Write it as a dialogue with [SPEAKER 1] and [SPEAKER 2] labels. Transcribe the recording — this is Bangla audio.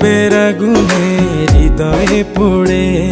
[SPEAKER 1] রূপের আগুনে হৃদয়ে পড়ে।